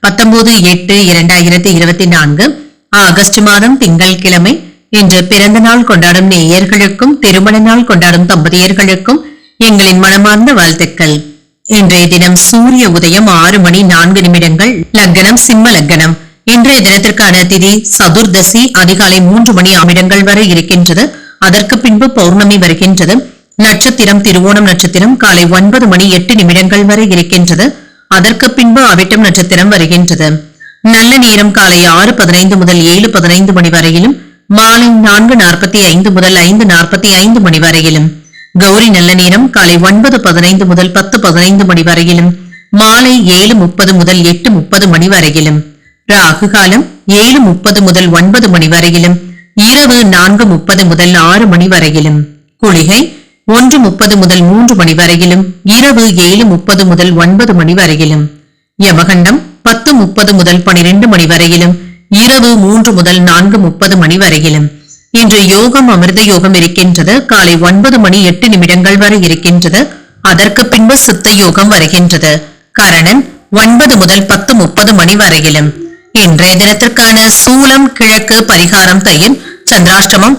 பத்தொன்பது எட்டு இரண்டாயிரத்தி இருபத்தி நான்கு ஆகஸ்ட் மாதம் திங்கள் கிழமை இன்று பிறந்த நாள் கொண்டாடும் நேயர்களுக்கும் திருமண நாள் கொண்டாடும் தம்பதியர்களுக்கும் எங்களின் மனமார்ந்த வாழ்த்துக்கள். இன்றைய தினம் சூரிய உதயம் ஆறு மணி நான்கு நிமிடங்கள் லக்னம் சிம்ம லக்னம். இன்றைய தினத்திற்கான திதி சதுர்தசி அதிகாலை மூன்று மணி அமிடங்கள் வரை இருக்கின்றது. அதற்கு பின்பு பௌர்ணமி வருகின்றது. நட்சத்திரம் திருவோணம் நட்சத்திரம் காலை ஒன்பது மணி எட்டு நிமிடங்கள் வரை இருக்கின்றது. அதற்கு பின்பு அவிட்டம் நட்சத்திரம் வருகின்றது. நல்ல நேரம் காலை ஆறு பதினைந்து முதல் ஏழு பதினைந்து மணி வரையிலும் மாலை நான்கு நாற்பத்தி ஐந்து முதல் ஐந்து நாற்பத்தி ஐந்து மணி வரையிலும் கௌரி நல்ல நேரம் காலை ஒன்பது பதினைந்து முதல் பத்து பதினைந்து மணி வரையிலும் மாலை ஏழு முப்பது முதல் எட்டு முப்பது மணி வரையிலும் ராகு காலம் ஏழு முப்பது முதல் ஒன்பது மணி வரையிலும் இரவு நான்கு முப்பது முதல் ஆறு மணி வரையிலும் குளிகை ஒன்று முப்பது முதல் மூன்று மணி வரையிலும் இரவு ஏழு முப்பது முதல் ஒன்பது மணி வரையிலும் யமகண்டம் பத்து முப்பது முதல் பனிரெண்டு மணி வரையிலும் இரவு மூன்று முதல் நான்கு முப்பது மணி வரையிலும். இன்று யோகம் அமிர்த யோகம் இருக்கின்றது. காலை ஒன்பது மணி எட்டு நிமிடங்கள் வரை இருக்கின்றது. அதற்கு பின்பு சித்த யோகம் வருகின்றது. கரணன் ஒன்பது முதல் பத்து முப்பது மணி வரையிலும். இன்றைய தினத்திற்கான சூலம் கிழக்கு பரிகாரம் தையல் சந்திராஷ்டமம்